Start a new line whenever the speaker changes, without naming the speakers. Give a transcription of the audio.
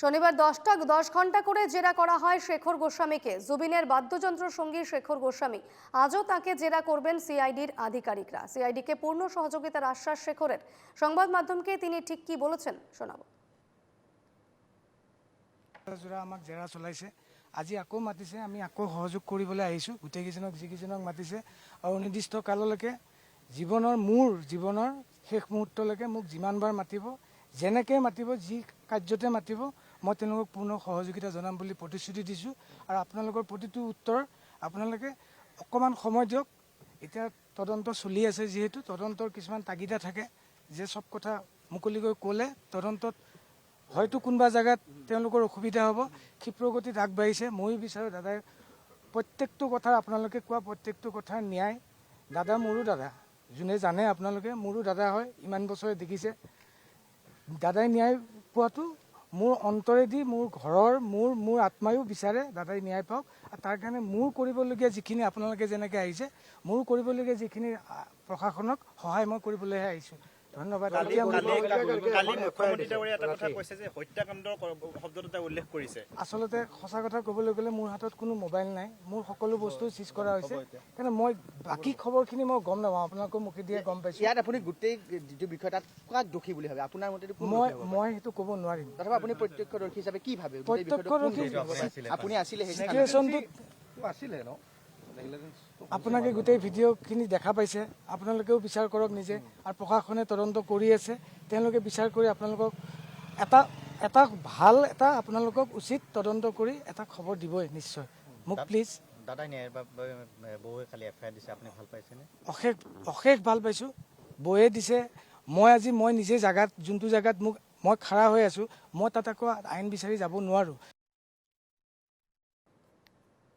শনিবার দশটা, দশ ঘণ্টা করে জেরা করা হয় শেখর গোস্বামীকে। জুবিনের বাদ্যযন্ত্র সঙ্গী শেখর গোস্বামী। আজও তাকে জেরা করবেন সিআইডির আধিকারিকরা। সিআইডিকে পূর্ণ সহযোগিতার আশ্বাস শেখরের। সংবাদ মাধ্যমকে তিনি ঠিক কি বলেছেন শোনাব।
আমাক জেৰা চলাইছে। আজি আকৌ মাতিছে, আমি আকৌ সহযোগ কৰিবলৈ আহিছোঁ। গোটেইকেইজনক যিকেইজনক মাতিছে। আৰু নিৰ্দিষ্ট কাললৈকে জীৱনৰ মোৰ, জীৱনৰ শেষ মুহূৰ্তলৈকে মোক যিমানবাৰ মাতিব, যেনেকৈ মাতিব, যি কাৰ্যতে মাতিব মই তেওঁলোকক পূৰ্ণ সহযোগিতা জনাম বুলি প্ৰতিশ্ৰুতি দিছোঁ আৰু আপোনালোকৰ প্ৰতিটো উত্তৰ আপোনালোকে অকণমান সময় দিয়ক। এতিয়া তদন্ত চলি আছে যিহেতু তদন্তৰ কিছুমান তাগিদা থাকে যে চব কথা মুকলিকৈ ক'লে তদন্তত হয়তো কোনোবা জেগাত তেওঁলোকৰ অসুবিধা হ'ব ক্ষিপ্ৰগতিত আগবাঢ়িছে। ময়ো বিচাৰোঁ দাদাই প্ৰত্যেকটো কথা আপোনালোকে কোৱা প্ৰত্যেকটো কথাৰ ন্যায়। দাদা মোৰো দাদা যোনে জানে আপোনালোকে মোৰো দাদা হয় ইমান বছৰে দেখিছে। দাদাই ন্যায় পোৱাটো মোৰ অন্তৰেদি, মোৰ ঘৰৰ, মোৰ মোৰ আত্মায়ো বিচাৰে, দাদাই ন্যায় পাওক। আৰু তাৰ কাৰণে মোৰ কৰিবলগীয়া যিখিনি আপোনালোকে যেনেকৈ আহিছে, মোৰো কৰিবলগীয়া যিখিনি প্ৰশাসনক সহায় মই কৰিবলৈহে আহিছোঁ। ধন্যবাদ। আচলতে সঁচা কথা ক'বলৈ গ'লে মোৰ হাতত কোনো মোবাইল নাই। মোৰ সকলো বস্তু চিজ কৰা হৈছে। সেইকাৰণে মই বাকী খবৰখিনি মই গম নাপাওঁ। আপোনালোকৰ মুখে দিয়ে গম পাইছোঁ।
ইয়াত আপুনি গোটেই যিটো বিষয় তাত কাক দোষী বুলি ভাবে? আপোনাৰ মতে
মই? মই সেইটো ক'ব নোৱাৰিম।
তথাপি আপুনি প্ৰত্যক্ষদৰ্শী হিচাপে কি ভাবে?
প্ৰত্যক্ষদৰ্শী-?
আপুনি আছিলে সেই স্থানত।
আপোনালোকে গোটেই ভিডিঅ'খিনি দেখা পাইছে। আপোনালোকেও বিচাৰ কৰক নিজে আৰু প্ৰশাসনে তদন্ত কৰি আছে। তেওঁলোকে বিচাৰ কৰি আপোনালোকক এটা এটা ভালো এটা আপোনালোকক উচিত তদন্ত কৰি এটা খবৰ দিবই নিশ্চয়। মোক প্লিজ অশেষ অশেষ ভালো পাইছোঁ। বৌয়ে দিছে। মই আজি মই নিজে জেগাত যোনটো জেগাত মোক মই খাৰা হৈ আছোঁ মই তাত আকৌ আইন বিচাৰি যাব নোৱাৰোঁ।